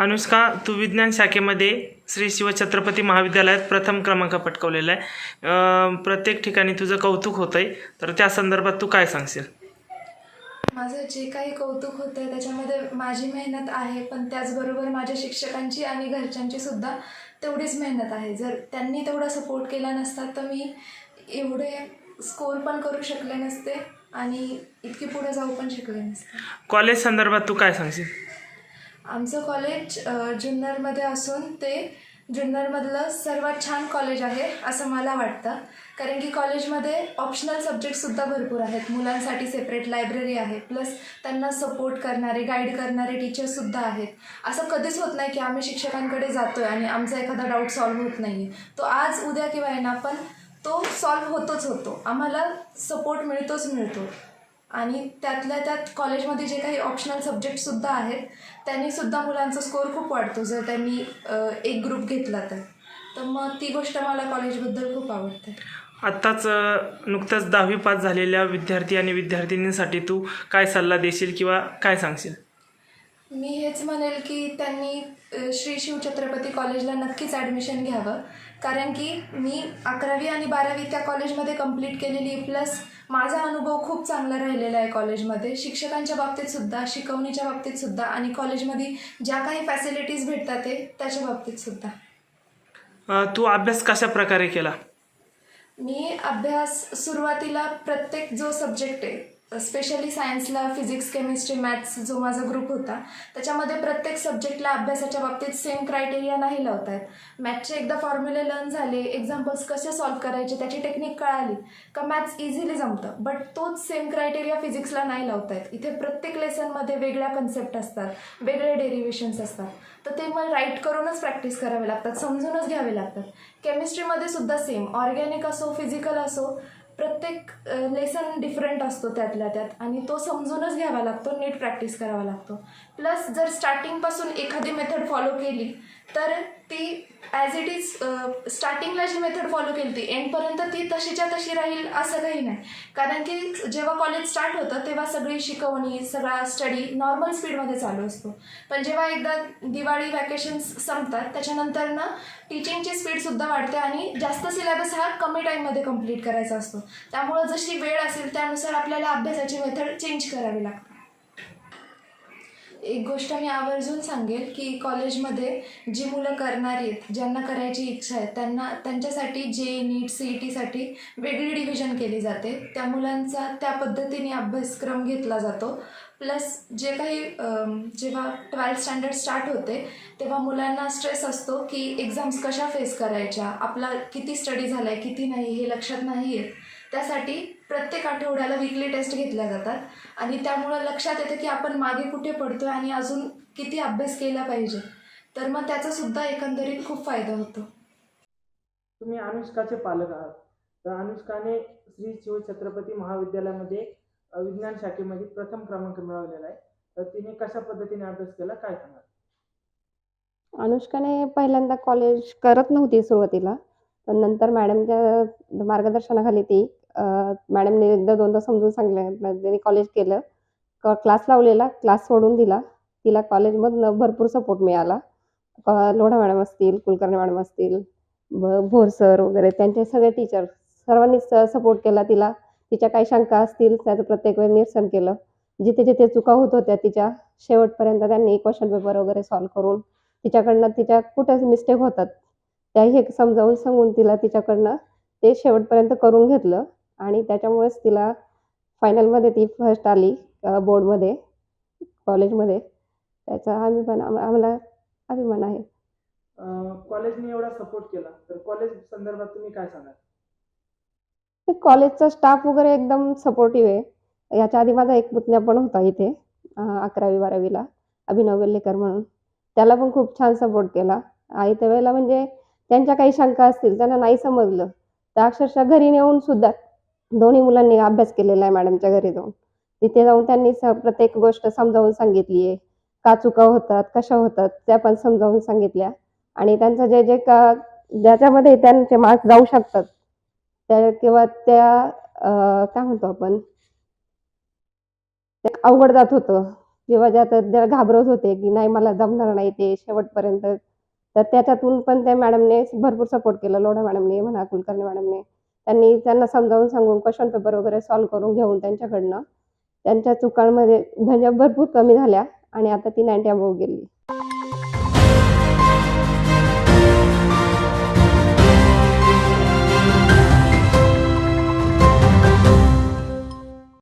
अनुष्का तू विज्ञान शाखेमध्ये श्री शिवछत्रपती महाविद्यालयात प्रथम क्रमांक पटकवलेला आहे. प्रत्येक ठिकाणी तुझं कौतुक होतं आहे तर त्या संदर्भात तू काय सांगशील? माझं जे काही कौतुक होतं आहे त्याच्यामध्ये माझी मेहनत आहे पण त्याचबरोबर माझ्या शिक्षकांची आणि घरच्यांची सुद्धा तेवढीच मेहनत आहे. जर त्यांनी तेवढा सपोर्ट केला नसता तर मी एवढे स्कोर पण करू शकले नसते आणि इतकी पुढे जाऊ पण शकले नसते. कॉलेज संदर्भात तू काय सांगशील? आमचं कॉलेज जुन्नरमध्ये असून ते जुन्नरमधलं सर्वात छान कॉलेज आहे असं मला वाटतं. कारण की कॉलेजमध्ये ऑप्शनल सब्जेक्टसुद्धा भरपूर आहेत. मुलांसाठी सेपरेट लायब्ररी आहे. प्लस त्यांना सपोर्ट करणारे गाईड करणारे टीचर्ससुद्धा आहेत. असं कधीच होत नाही की आम्ही शिक्षकांकडे जातो आहे आणि आमचा एखादा डाऊट सॉल्व्ह होत नाही आहे तो आज उद्या किंवा येणार पण तो सॉल्व्ह होतोच होतो. आम्हाला सपोर्ट मिळतोच मिळतो. आणि त्यातल्या त्यात कॉलेजमध्ये जे काही ऑप्शनल सब्जेक्टसुद्धा आहेत त्यांनीसुद्धा मुलांचा स्कोअर खूप वाढतो. जर त्यांनी एक ग्रुप घेतला तर. तर मग ती गोष्ट मला कॉलेजबद्दल खूप आवडते. आत्ताच नुकतंच दहावी पास झालेल्या विद्यार्थी आणि विद्यार्थिनींसाठी तू काय सल्ला देशील किंवा काय सांगशील? मी हेच म्हणेल की त्यांनी श्री शिव छत्रपती कॉलेजला नक्कीच ॲडमिशन घ्यावं. कारण की मी अकरावी आणि बारावी त्या कॉलेजमध्ये कंप्लीट केलेली प्लस माझा अनुभव खूप चांगला राहिलेला आहे कॉलेजमध्ये. शिक्षकांच्या बाबतीत सुद्धा शिकवणीच्या बाबतीत सुद्धा आणि कॉलेजमध्ये ज्या काही फॅसिलिटीज भेटतात ते त्याच्या बाबतीत सुद्धा. अं, तू अभ्यास कशा प्रकारे केला? मी अभ्यास सुरुवातीला प्रत्येक जो सब्जेक्ट आहे स्पेशली सायन्सला फिजिक्स केमिस्ट्री मॅथ्स जो माझा ग्रुप होता त्याच्यामध्ये प्रत्येक सब्जेक्टला अभ्यासाच्या बाबतीत सेम क्रायटेरिया नाही लावत आहेत मॅथचे एकदा फॉर्म्युले लर्न झाले एक्झाम्पल्स कसे सॉल्व्ह करायचे त्याची टेक्निक कळाली का मॅथ्स इझिली जमतं? बट तोच सेम क्रायटेरिया फिजिक्सला नाही लावता येत इथे प्रत्येक लेसनमध्ये वेगळ्या कन्सेप्ट असतात वेगळे डेरिव्हेशन्स असतात. तर ते मग राईट करूनच प्रॅक्टिस करावे लागतात समजूनच घ्यावे लागतात. केमिस्ट्रीमध्ये सुद्धा सेम ऑर्गॅनिक असो फिजिकल असो प्रत्येक लेसन डिफरंट असतो त्यातल्या त्यात. आणि तो समजूनच घ्यावा लागतो नीट प्रॅक्टिस करावा लागतो. प्लस जर स्टार्टिंगपासून एखादी मेथड फॉलो केली तर ती ॲज इट इज स्टार्टिंगला जी मेथड फॉलो केली ती एंडपर्यंत ती तशीच्या तशी राहील असं काही नाही. कारण की जेव्हा कॉलेज स्टार्ट होतं तेव्हा सगळी शिकवणी सगळा स्टडी नॉर्मल स्पीडमध्ये चालू असतो. पण जेव्हा एकदा दिवाळी वॅकेशन्स संपतात त्याच्यानंतर ना टीचिंगची स्पीडसुद्धा वाढते आणि जास्त सिलेबस हा कमी टाईममध्ये कंप्लीट करायचा असतो. त्यामुळं जशी वेळ असेल त्यानुसार आपल्याला अभ्यासाची मेथड चेंज करावी लागते. एक गोष्ट मी आवर्जून सांगेल की कॉलेजमध्ये जी मुलं करणारी आहेत ज्यांना करायची इच्छा आहे त्यांना त्यांच्यासाठी जे नीट सी ई टीसाठी वेगळी डिव्हिजन केली जाते त्या मुलांचा त्या पद्धतीने अभ्यासक्रम घेतला जातो. प्लस जे काही जेव्हा ट्वेल्थ स्टँडर्ड स्टार्ट होते तेव्हा मुलांना स्ट्रेस असतो की एक्झाम्स कशा फेस करायच्या आपला किती स्टडी झाला आहे किती नाही हे लक्षात नाही येत त्यासाठी प्रत्येक आठवड्याला विकली टेस्ट घेतल्या जातात. आणि त्यामुळं लक्षात येतं की आपण मागे कुठे पडतोय आणि अजून किती अभ्यास केला पाहिजे. तर मग त्याचा सुद्धा एकंदरीत खूप फायदा होतो. तुम्ही अनुष्काचे पालक आहात. तर अनुष्काने श्री शिवछत्रपती महाविद्यालयामध्ये विज्ञान शाखेमध्ये प्रथम क्रमांक मिळवलेला आहे. तर तिने कशा पद्धतीने अभ्यास केला? काय सांगा अनुष्काने पहिल्यांदा कॉलेज करत नव्हती सुरुवातीला. पण नंतर मॅडमच्या मार्गदर्शनाखाली ती मॅडमने एकदा दोनदा समजून सांगितलं त्यांनी कॉलेज केलं क्लास लावलेला क्लास सोडून दिला. तिला कॉलेजमधनं भरपूर सपोर्ट मिळाला. लोढा मॅडम असतील कुलकर्णी मॅडम असतील ब भोर सर वगैरे त्यांचे सगळे टीचर सर्वांनी सपोर्ट केला तिला. तिच्या काही शंका असतील त्याचं प्रत्येक वेळी निरसन केलं. जिथे जिथे चुका होत होत्या तिच्या शेवटपर्यंत त्यांनी क्वेश्चन पेपर वगैरे सॉल्व्ह करून तिच्याकडनं तिच्या कुठे मिस्टेक होतात. त्या हे समजावून सांगून तिला तिच्याकडनं ते शेवटपर्यंत करून घेतलं. आणि त्याच्यामुळेच तिला फायनलमध्ये ती फर्स्ट आली बोर्डमध्ये कॉलेजमध्ये त्याचा आम्ही पण आम- आम्हाला अभिमान आहे. कॉलेजने एवढा सपोर्ट केला. तर कॉलेज संदर्भात तुम्ही काय सांगाल? कॉलेजचा स्टाफ वगैरे एकदम सपोर्टिव्ह आहे. याच्या आधी माझा एक पुतण्या पण होता इथे अकरावी बारावीला अभिनव वेल्लेकर म्हणून. त्याला पण खूप छान सपोर्ट केला. आई त्या वेळेला म्हणजे त्यांच्या काही शंका असतील त्यांना नाही समजलं. तर अक्षरशः घरी नेऊन सुद्धा दोन्ही मुलांनी अभ्यास केलेला आहे मॅडमच्या घरी जाऊन. तिथे जाऊन त्यांनी प्रत्येक गोष्ट समजावून सांगितली आहे. का चुका होतात कशा होतात त्या पण समजावून सांगितल्या. आणि त्यांचं जे जे का ज्याच्यामध्ये त्यांचे मार्क्स जाऊ शकतात त्या किंवा त्या काय म्हणतो आपण? ते अवघड जात होतं. किंवा ज्या तर घाबरत होते की नाही मला जमणार नाही ते शेवटपर्यंत. तर त्याच्यातून पण त्या मॅडमने भरपूर सपोर्ट केला. लोढा मॅडमने म्हणा कुलकर्णी मॅडमने त्यांनी त्यांना समजावून सांगून क्वेश्चन पेपर वगैरे सॉल्व्ह करून घेऊन त्यांच्याकडनं त्यांच्या चुकांमध्ये म्हणजे भरपूर कमी झाल्या आणि आता ती नाईन्टी अबोव्ह गेली.